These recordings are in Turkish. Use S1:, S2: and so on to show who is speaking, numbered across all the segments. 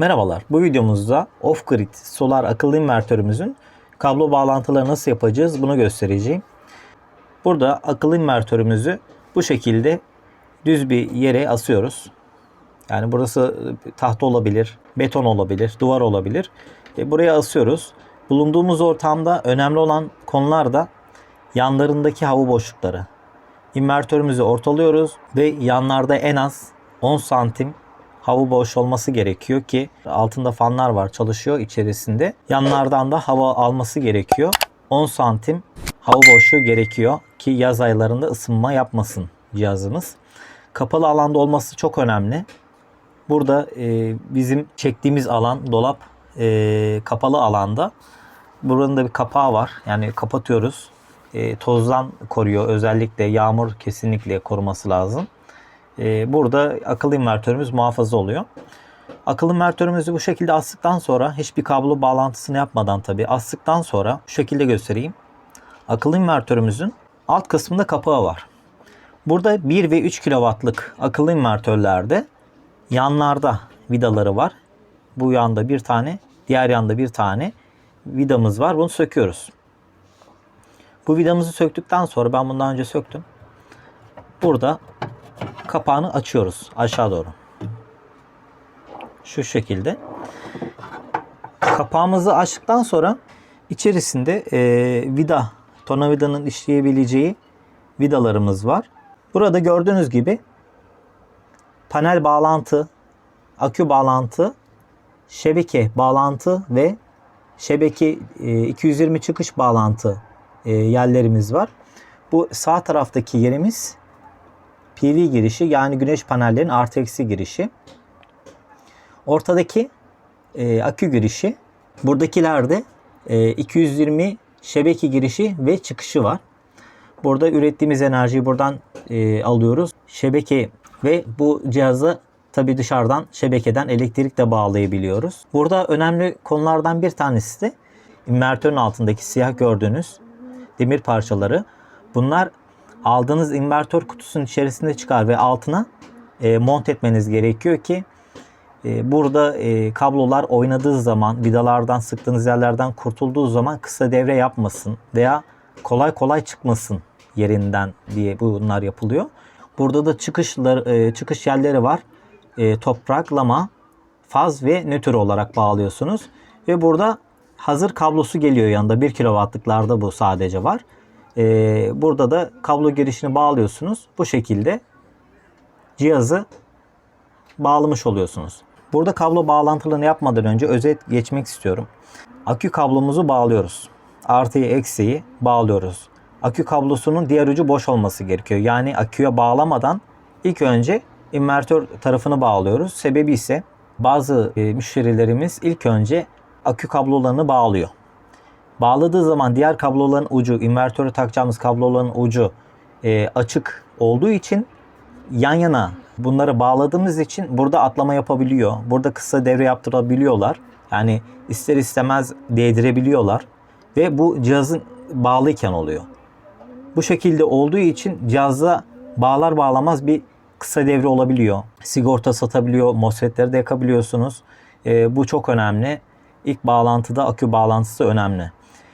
S1: Merhabalar. Bu videomuzda off-grid solar akıllı invertörümüzün kablo bağlantıları nasıl yapacağız bunu göstereceğim. Burada akıllı invertörümüzü bu şekilde düz bir yere asıyoruz. Yani burası tahta olabilir, beton olabilir, duvar olabilir. E, buraya asıyoruz. Bulunduğumuz ortamda önemli olan konular da yanlarındaki hava boşlukları. İnvertörümüzü ortalıyoruz ve yanlarda en az 10 santim hava boş olması gerekiyor ki altında fanlar var çalışıyor içerisinde. Yanlardan da hava alması gerekiyor. 10 santim hava boşluğu gerekiyor ki yaz aylarında ısınma yapmasın cihazımız. Kapalı alanda olması çok önemli. Burada e, bizim çektiğimiz alan dolap e, kapalı alanda. Buranın da bir kapağı var. Yani kapatıyoruz. E, tozdan koruyor. Özellikle yağmur kesinlikle koruması lazım. E, burada akıllı invertörümüz muhafaza oluyor. Akıllı invertörümüzü bu şekilde astıktan sonra hiçbir kablo bağlantısını yapmadan tabi astıktan sonra şu şekilde göstereyim. Akıllı invertörümüzün alt kısmında kapağı var. Burada 1 ve 3 kW'lık akıllı invertörlerde yanlarda vidaları var. Bu yanda bir tane, diğer yanda bir tane vidamız var. Bunu söküyoruz. Bu vidamızı söktükten sonra ben bundan önce söktüm. Burada kapağını açıyoruz aşağı doğru. Şu şekilde. Kapağımızı açtıktan sonra içerisinde e, vida, tornavidanın işleyebileceği vidalarımız var. Burada gördüğünüz gibi panel bağlantı, akü bağlantı, şebeke bağlantı ve şebeke e, 220 çıkış bağlantı e, yerlerimiz var. Bu sağ taraftaki yerimiz PV girişi yani güneş panellerinin artı eksi girişi. Ortadaki e, akü girişi. Buradakilerde e, 220 şebeke girişi ve çıkışı var. Burada ürettiğimiz enerjiyi buradan e, alıyoruz. Şebeke ve bu cihazı tabi dışarıdan şebekeden elektrik de bağlayabiliyoruz. Burada önemli konulardan bir tanesi de invertörün altındaki siyah gördüğünüz demir parçaları. Bunlar aldığınız invertör kutusunun içerisinde çıkar ve altına e, mont etmeniz gerekiyor ki e, burada e, kablolar oynadığı zaman vidalardan sıktığınız yerlerden kurtulduğu zaman kısa devre yapmasın veya kolay kolay çıkmasın yerinden diye bunlar yapılıyor. Burada da çıkışlar e, çıkış yerleri var. E, topraklama, faz ve nötr olarak bağlıyorsunuz ve burada hazır kablosu geliyor yanında 1 kW'lıklarda bu sadece var. Ee, burada da kablo girişini bağlıyorsunuz. Bu şekilde cihazı bağlamış oluyorsunuz. Burada kablo bağlantılarını yapmadan önce özet geçmek istiyorum. Akü kablomuzu bağlıyoruz. Artıyı eksiği bağlıyoruz. Akü kablosunun diğer ucu boş olması gerekiyor. Yani aküye bağlamadan ilk önce invertör tarafını bağlıyoruz. Sebebi ise bazı e, müşterilerimiz ilk önce akü kablolarını bağlıyor. Bağladığı zaman diğer kabloların ucu, invertöre takacağımız kabloların ucu e, açık olduğu için yan yana bunları bağladığımız için burada atlama yapabiliyor. Burada kısa devre yaptırabiliyorlar. Yani ister istemez değdirebiliyorlar. Ve bu cihazın bağlıyken oluyor. Bu şekilde olduğu için cihazda bağlar bağlamaz bir kısa devre olabiliyor. Sigorta satabiliyor, MOSFET'leri de yakabiliyorsunuz. E, bu çok önemli. İlk bağlantıda akü bağlantısı önemli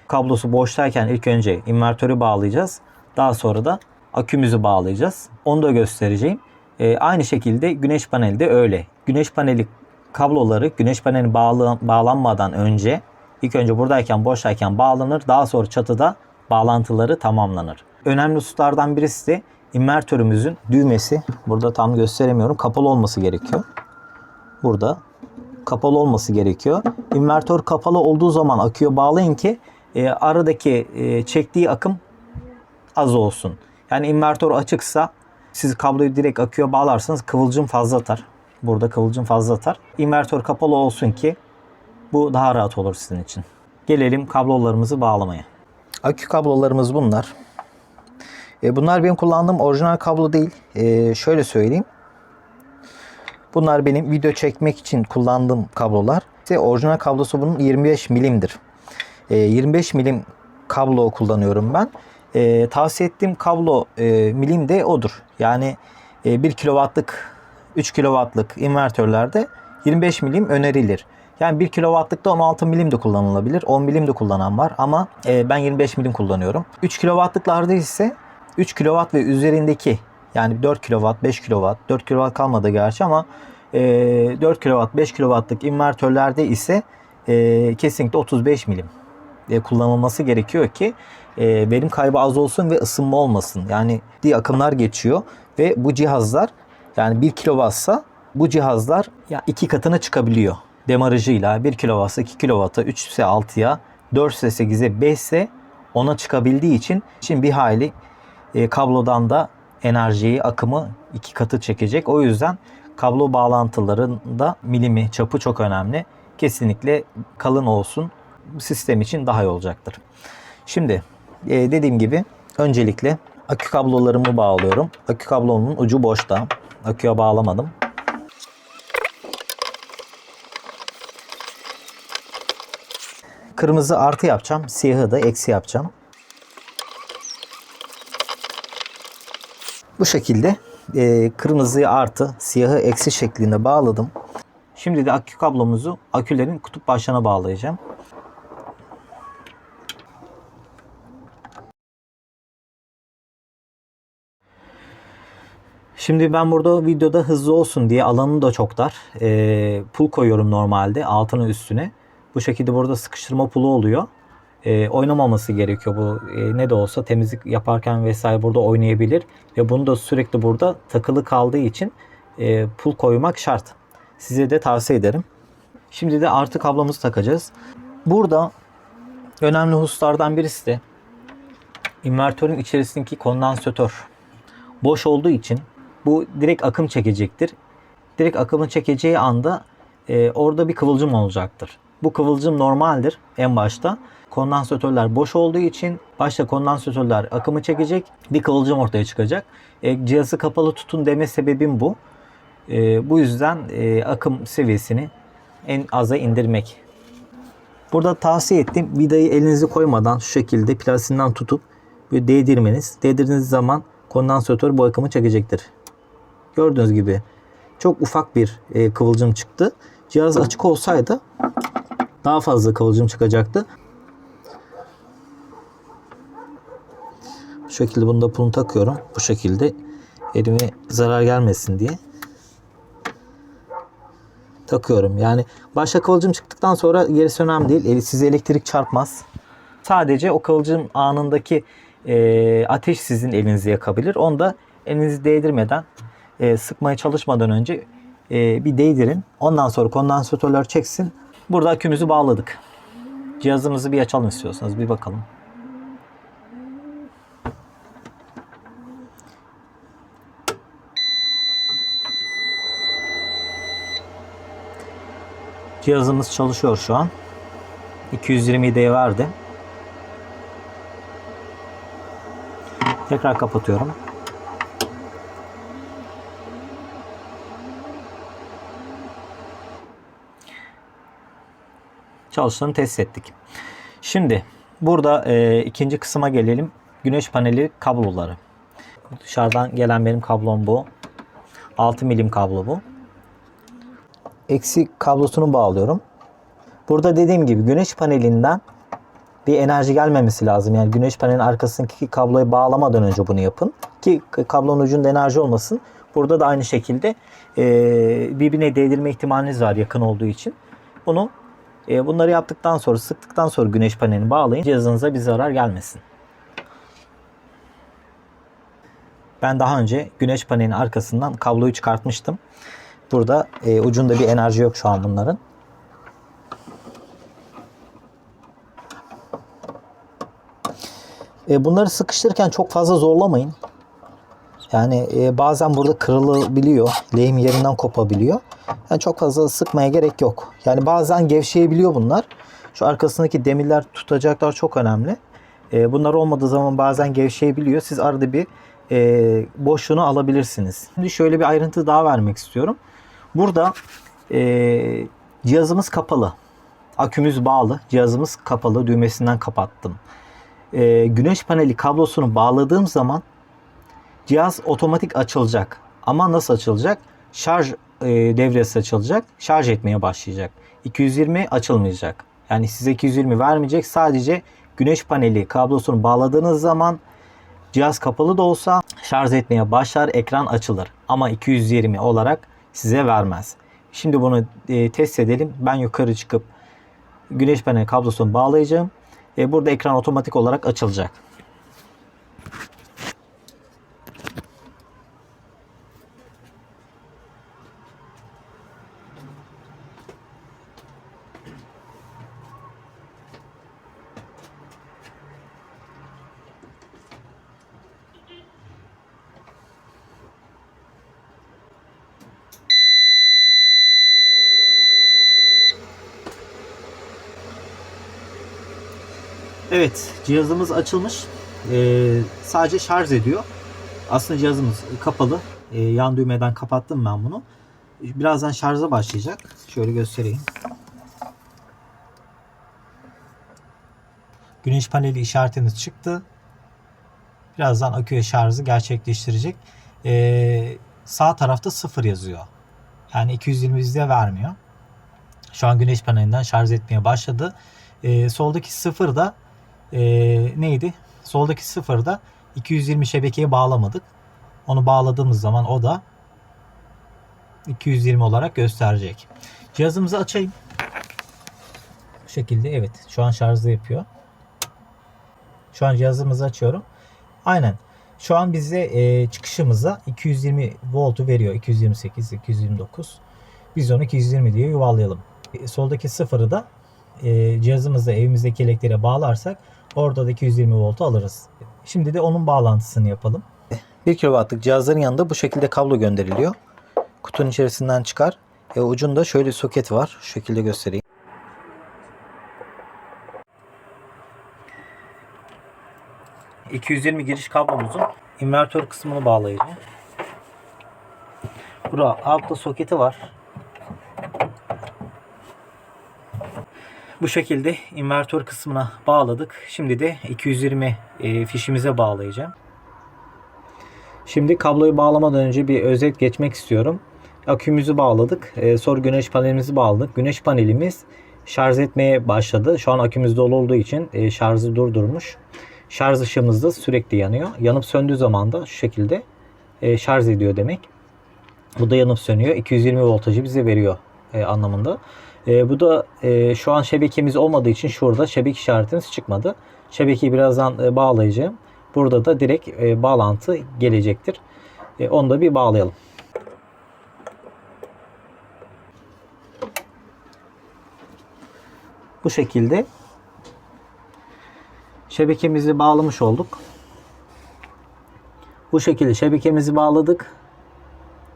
S1: kablosu boştayken ilk önce invertörü bağlayacağız. Daha sonra da akümüzü bağlayacağız. Onu da göstereceğim. E, aynı şekilde güneş paneli de öyle. Güneş paneli kabloları güneş paneli bağlı, bağlanmadan önce ilk önce buradayken boştayken bağlanır. Daha sonra çatıda bağlantıları tamamlanır. Önemli hususlardan birisi de invertörümüzün düğmesi. Burada tam gösteremiyorum. Kapalı olması gerekiyor. Burada kapalı olması gerekiyor. İnvertör kapalı olduğu zaman aküye bağlayın ki e, aradaki e, çektiği akım az olsun. Yani invertör açıksa siz kabloyu direkt aküye bağlarsanız kıvılcım fazla atar. Burada kıvılcım fazla atar. İnvertör kapalı olsun ki bu daha rahat olur sizin için. Gelelim kablolarımızı bağlamaya. Akü kablolarımız bunlar. E, bunlar benim kullandığım orijinal kablo değil. E, şöyle söyleyeyim. Bunlar benim video çekmek için kullandığım kablolar. İşte orijinal kablosu bunun 25 milimdir. 25 e, milim kablo kullanıyorum ben. E, tavsiye ettiğim kablo e, milim de odur. Yani e, 1 kW'lık 3 kW'lık invertörlerde 25 milim önerilir. Yani 1 kW'lıkta 16 milim de kullanılabilir. 10 milim de kullanan var ama e, ben 25 milim kullanıyorum. 3 kW'lıklarda ise 3 kW ve üzerindeki yani 4 kW, 5 kW, 4 kW kalmadı gerçi ama e, 4 kW, 5 kW'lık invertörlerde ise e, kesinlikle 35 milim e, kullanılması gerekiyor ki e, verim kaybı az olsun ve ısınma olmasın. Yani ciddi akımlar geçiyor ve bu cihazlar yani 1 kW'sa bu cihazlar ya iki katına çıkabiliyor. Demarajıyla 1 kW'sa 2 kW'a, 3 ise 6'ya, 4 ise 8'e, 5 ise 10'a çıkabildiği için şimdi bir hayli e, kablodan da enerjiyi, akımı iki katı çekecek. O yüzden kablo bağlantılarında milimi, çapı çok önemli. Kesinlikle kalın olsun. Sistem için daha iyi olacaktır. Şimdi e, dediğim gibi öncelikle akü kablolarımı bağlıyorum. Akü kablonun ucu boşta. Aküye bağlamadım. Kırmızı artı yapacağım. Siyahı da eksi yapacağım. Bu şekilde e, kırmızıyı artı, siyahı eksi şeklinde bağladım. Şimdi de akü kablomuzu akülerin kutup başlarına bağlayacağım. Şimdi ben burada videoda hızlı olsun diye alanı da çok dar. E, pul koyuyorum normalde altına üstüne. Bu şekilde burada sıkıştırma pulu oluyor. E, oynamaması gerekiyor bu. E, ne de olsa temizlik yaparken vesaire burada oynayabilir. Ve bunu da sürekli burada takılı kaldığı için e, pul koymak şart. Size de tavsiye ederim. Şimdi de artı kablomuzu takacağız. Burada önemli hususlardan birisi de invertörün içerisindeki kondansatör boş olduğu için bu direkt akım çekecektir. Direkt akımı çekeceği anda e, orada bir kıvılcım olacaktır. Bu kıvılcım normaldir en başta. Kondansatörler boş olduğu için başta kondansatörler akımı çekecek. Bir kıvılcım ortaya çıkacak. E, cihazı kapalı tutun deme sebebim bu. E, bu yüzden e, akım seviyesini en aza indirmek. Burada tavsiye ettiğim vidayı elinizi koymadan şu şekilde plastiğinden tutup değdirmeniz. Değdirdiğiniz zaman kondansatör bu akımı çekecektir. Gördüğünüz gibi çok ufak bir e, kıvılcım çıktı. Cihaz açık olsaydı daha fazla kıvılcım çıkacaktı. Bu şekilde bunu da pulunu takıyorum. Bu şekilde elime zarar gelmesin diye takıyorum. Yani başka kıvılcım çıktıktan sonra gerisi önemli değil. Size elektrik çarpmaz. Sadece o kıvılcım anındaki e, ateş sizin elinizi yakabilir. Onu da elinizi değdirmeden e, sıkmaya çalışmadan önce e, bir değdirin. Ondan sonra kondansatörler çeksin. Burada akümüzü bağladık. Cihazımızı bir açalım istiyorsanız. Bir bakalım. Cihazımız çalışıyor şu an. 227'ye verdi. Tekrar kapatıyorum. Çalıştığını test ettik. Şimdi burada e, ikinci kısma gelelim. Güneş paneli kabloları. Dışarıdan gelen benim kablom bu. 6 milim kablo bu. Eksi kablosunu bağlıyorum. Burada dediğim gibi güneş panelinden bir enerji gelmemesi lazım. Yani güneş panelinin arkasındaki kabloyu bağlamadan önce bunu yapın. Ki kablonun ucunda enerji olmasın. Burada da aynı şekilde e, birbirine değdirme ihtimaliniz var yakın olduğu için. Bunu e, bunları yaptıktan sonra sıktıktan sonra güneş panelini bağlayın. Cihazınıza bir zarar gelmesin. Ben daha önce güneş panelinin arkasından kabloyu çıkartmıştım. Burada e, ucunda bir enerji yok şu an bunların. E, bunları sıkıştırırken çok fazla zorlamayın. Yani e, bazen burada kırılabiliyor. Lehim yerinden kopabiliyor. Yani çok fazla sıkmaya gerek yok. Yani bazen gevşeyebiliyor bunlar. Şu arkasındaki demirler tutacaklar çok önemli. E, bunlar olmadığı zaman bazen gevşeyebiliyor. Siz arada bir e, boşluğunu alabilirsiniz. Şimdi şöyle bir ayrıntı daha vermek istiyorum. Burada e, cihazımız kapalı. Akümüz bağlı. Cihazımız kapalı. Düğmesinden kapattım. E, güneş paneli kablosunu bağladığım zaman cihaz otomatik açılacak. Ama nasıl açılacak? Şarj e, devresi açılacak. Şarj etmeye başlayacak. 220 açılmayacak. Yani size 220 vermeyecek. Sadece güneş paneli kablosunu bağladığınız zaman cihaz kapalı da olsa şarj etmeye başlar, ekran açılır. Ama 220 olarak size vermez. Şimdi bunu e, test edelim. Ben yukarı çıkıp güneş paneli kablosunu bağlayacağım. E, burada ekran otomatik olarak açılacak. Evet, cihazımız açılmış. Ee, sadece şarj ediyor. Aslında cihazımız kapalı. Ee, yan düğmeden kapattım ben bunu. Birazdan şarja başlayacak. Şöyle göstereyim. Güneş paneli işaretimiz çıktı. Birazdan aküye şarjı gerçekleştirecek. Ee, sağ tarafta 0 yazıyor. Yani 220 bizde vermiyor. Şu an güneş panelinden şarj etmeye başladı. Ee, soldaki 0 da e, neydi? Soldaki 0 da 220 şebekeye bağlamadık. Onu bağladığımız zaman o da 220 olarak gösterecek. Cihazımızı açayım. Bu şekilde evet şu an şarjı yapıyor. Şu an cihazımızı açıyorum. Aynen. Şu an bize e, çıkışımıza 220 voltu veriyor. 228, 229. Biz onu 220 diye yuvarlayalım. E, soldaki sıfırı da e, cihazımızda evimizdeki elektriğe bağlarsak orada da 220 voltu alırız. Şimdi de onun bağlantısını yapalım. 1 kW'lık cihazların yanında bu şekilde kablo gönderiliyor. Kutunun içerisinden çıkar. E, ucunda şöyle bir soket var. Şu şekilde göstereyim. ...220 giriş kablomuzun invertör kısmını bağlayacağım. Burada altta soketi var. Bu şekilde invertör kısmına bağladık. Şimdi de 220 e, fişimize bağlayacağım. Şimdi kabloyu bağlamadan önce bir özet geçmek istiyorum. Akümüzü bağladık. E, sonra güneş panelimizi bağladık. Güneş panelimiz şarj etmeye başladı. Şu an akümüz dolu olduğu için e, şarjı durdurmuş. Şarj ışığımız da sürekli yanıyor. Yanıp söndüğü zaman da şu şekilde şarj ediyor demek. Bu da yanıp sönüyor. 220 voltajı bize veriyor anlamında. E, bu da e, şu an şebekemiz olmadığı için şurada şebeke işaretimiz çıkmadı. Şebekeyi birazdan e, bağlayacağım. Burada da direkt e, bağlantı gelecektir. E, onu da bir bağlayalım. Bu şekilde şebekemizi bağlamış olduk. Bu şekilde şebekemizi bağladık.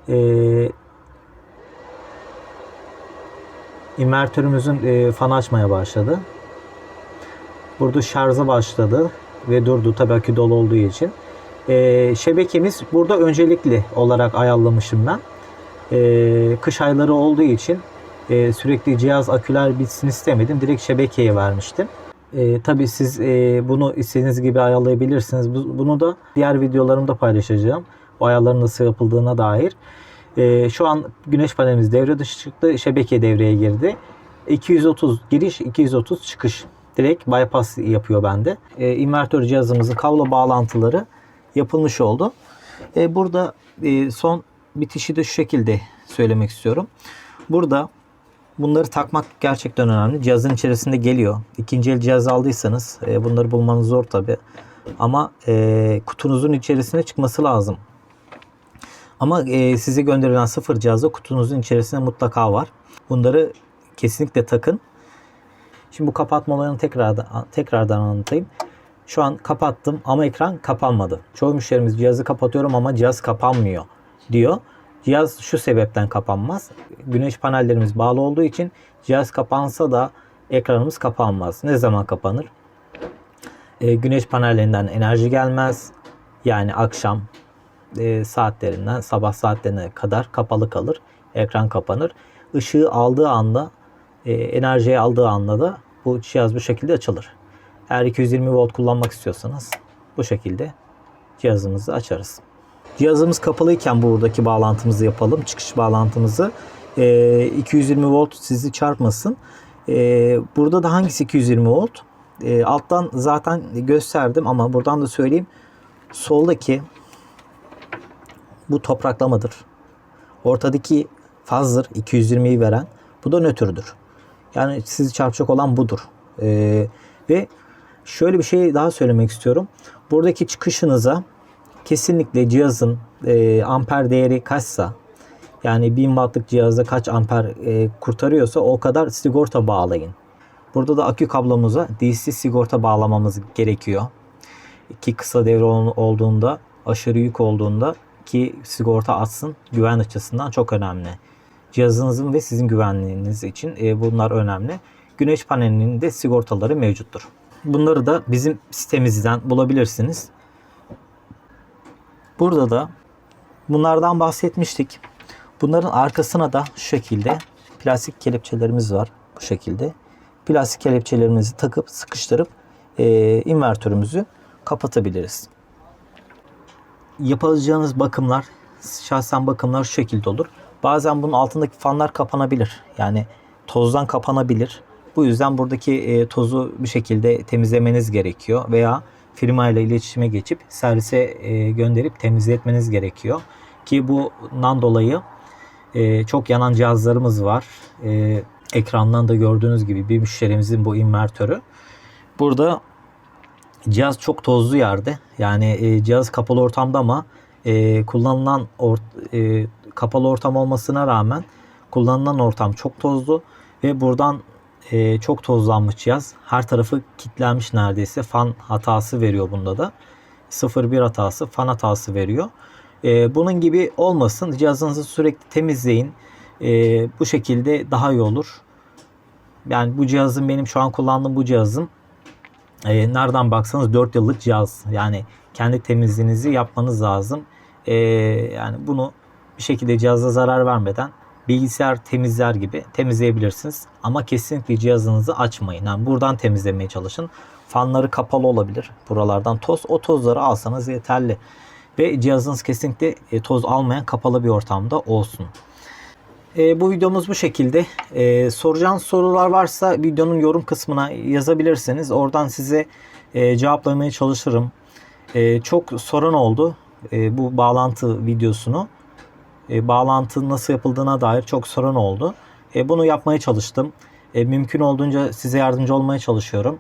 S1: Ee, invertörümüzün e, fanı açmaya başladı. Burada şarja başladı ve durdu tabii akü dolu olduğu için. Ee, şebekemiz burada öncelikli olarak ayarlamışım ben. Ee, kış ayları olduğu için e, sürekli cihaz aküler bitsin istemedim. Direkt şebekeye vermiştim. E, tabii siz e, bunu istediğiniz gibi ayarlayabilirsiniz. Bu, bunu da diğer videolarımda paylaşacağım. Bu ayarların nasıl yapıldığına dair. E, şu an güneş panelimiz devre dışı çıktı. Şebeke devreye girdi. 230 giriş, 230 çıkış. Direkt bypass yapıyor bende. E, invertör cihazımızın kablo bağlantıları yapılmış oldu. E, burada e, son bitişi de şu şekilde söylemek istiyorum. Burada bunları takmak gerçekten önemli. Cihazın içerisinde geliyor. İkinci el cihaz aldıysanız e, bunları bulmanız zor tabi. Ama e, kutunuzun içerisine çıkması lazım. Ama e, size gönderilen sıfır cihazda kutunuzun içerisinde mutlaka var. Bunları kesinlikle takın. Şimdi bu kapatmalarını tekrardan, tekrardan anlatayım. Şu an kapattım ama ekran kapanmadı. Çoğu müşterimiz cihazı kapatıyorum ama cihaz kapanmıyor diyor. Cihaz şu sebepten kapanmaz. Güneş panellerimiz bağlı olduğu için cihaz kapansa da ekranımız kapanmaz. Ne zaman kapanır? E, güneş panellerinden enerji gelmez. Yani akşam e, saatlerinden sabah saatlerine kadar kapalı kalır. Ekran kapanır. Işığı aldığı anda e, enerjiyi aldığı anda da bu cihaz bu şekilde açılır. Eğer 220 volt kullanmak istiyorsanız bu şekilde cihazımızı açarız. Cihazımız kapalıyken buradaki bağlantımızı yapalım. Çıkış bağlantımızı. Ee, 220 volt sizi çarpmasın. Burada da hangisi 220 volt? Alttan zaten gösterdim ama buradan da söyleyeyim. Soldaki bu topraklamadır. Ortadaki fazdır 220'yi veren. Bu da nötrdür. Yani sizi çarpacak olan budur. Ee, ve şöyle bir şey daha söylemek istiyorum. Buradaki çıkışınıza kesinlikle cihazın e, amper değeri kaçsa yani 1000 wattlık cihazda kaç amper e, kurtarıyorsa o kadar sigorta bağlayın. Burada da akü kablomuza DC sigorta bağlamamız gerekiyor. Ki kısa devre ol- olduğunda, aşırı yük olduğunda ki sigorta atsın güven açısından çok önemli. Cihazınızın ve sizin güvenliğiniz için e, bunlar önemli. Güneş panelinin de sigortaları mevcuttur. Bunları da bizim sitemizden bulabilirsiniz. Burada da bunlardan bahsetmiştik. Bunların arkasına da şu şekilde plastik kelepçelerimiz var. Bu şekilde. Plastik kelepçelerimizi takıp sıkıştırıp e, invertörümüzü kapatabiliriz. Yapacağınız bakımlar, şahsen bakımlar şu şekilde olur. Bazen bunun altındaki fanlar kapanabilir. Yani tozdan kapanabilir. Bu yüzden buradaki e, tozu bir şekilde temizlemeniz gerekiyor veya firma ile iletişime geçip servise e, gönderip temizletmeniz gerekiyor. Ki bundan dolayı e, çok yanan cihazlarımız var. E, ekrandan da gördüğünüz gibi bir müşterimizin bu invertörü. Burada cihaz çok tozlu yerde. Yani e, cihaz kapalı ortamda ama e, kullanılan or- e, kapalı ortam olmasına rağmen kullanılan ortam çok tozlu ve buradan e, çok tozlanmış cihaz. Her tarafı kilitlenmiş neredeyse. Fan hatası veriyor bunda da. 0-1 hatası, fan hatası veriyor. E, bunun gibi olmasın. Cihazınızı sürekli temizleyin. E, bu şekilde daha iyi olur. Yani bu cihazın benim şu an kullandığım bu cihazım e, nereden baksanız 4 yıllık cihaz. Yani kendi temizliğinizi yapmanız lazım. E, yani bunu bir şekilde cihaza zarar vermeden bilgisayar temizler gibi temizleyebilirsiniz. Ama kesinlikle cihazınızı açmayın. Yani buradan temizlemeye çalışın. Fanları kapalı olabilir. Buralardan toz. O tozları alsanız yeterli. Ve cihazınız kesinlikle e, toz almayan kapalı bir ortamda olsun. E, bu videomuz bu şekilde. E, soracağınız sorular varsa videonun yorum kısmına yazabilirsiniz. Oradan size e, cevaplamaya çalışırım. E, çok soran oldu e, bu bağlantı videosunu. E, bağlantı nasıl yapıldığına dair çok soran oldu. E, bunu yapmaya çalıştım. E, mümkün olduğunca size yardımcı olmaya çalışıyorum.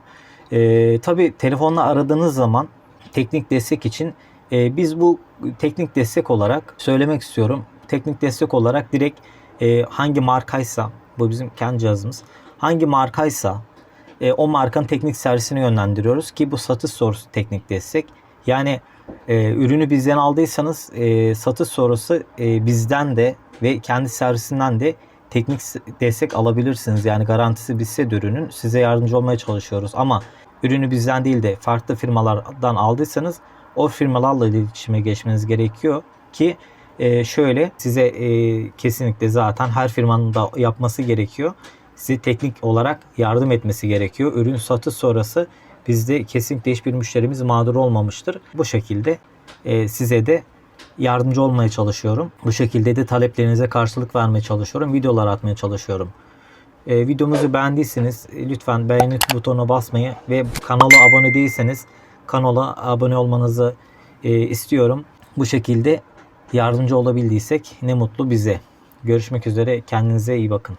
S1: E, tabii telefonla aradığınız zaman teknik destek için e, biz bu teknik destek olarak söylemek istiyorum. Teknik destek olarak direkt e, hangi markaysa bu bizim kendi cihazımız hangi markaysa e, o markanın teknik servisine yönlendiriyoruz ki bu satış sorusu teknik destek. Yani e, ürünü bizden aldıysanız e, satış sonrası e, bizden de ve kendi servisinden de teknik destek alabilirsiniz. Yani garantisi bizse ürünün size yardımcı olmaya çalışıyoruz. Ama ürünü bizden değil de farklı firmalardan aldıysanız o firmalarla iletişime geçmeniz gerekiyor ki e, şöyle size e, kesinlikle zaten her firmanın da yapması gerekiyor. Size teknik olarak yardım etmesi gerekiyor. Ürün satış sonrası bizde kesinlikle hiçbir müşterimiz mağdur olmamıştır. Bu şekilde e, size de yardımcı olmaya çalışıyorum. Bu şekilde de taleplerinize karşılık vermeye çalışıyorum. Videolar atmaya çalışıyorum. E, videomuzu beğendiyseniz lütfen beğeni butonuna basmayı ve kanala abone değilseniz kanala abone olmanızı e, istiyorum. Bu şekilde yardımcı olabildiysek ne mutlu bize. Görüşmek üzere. Kendinize iyi bakın.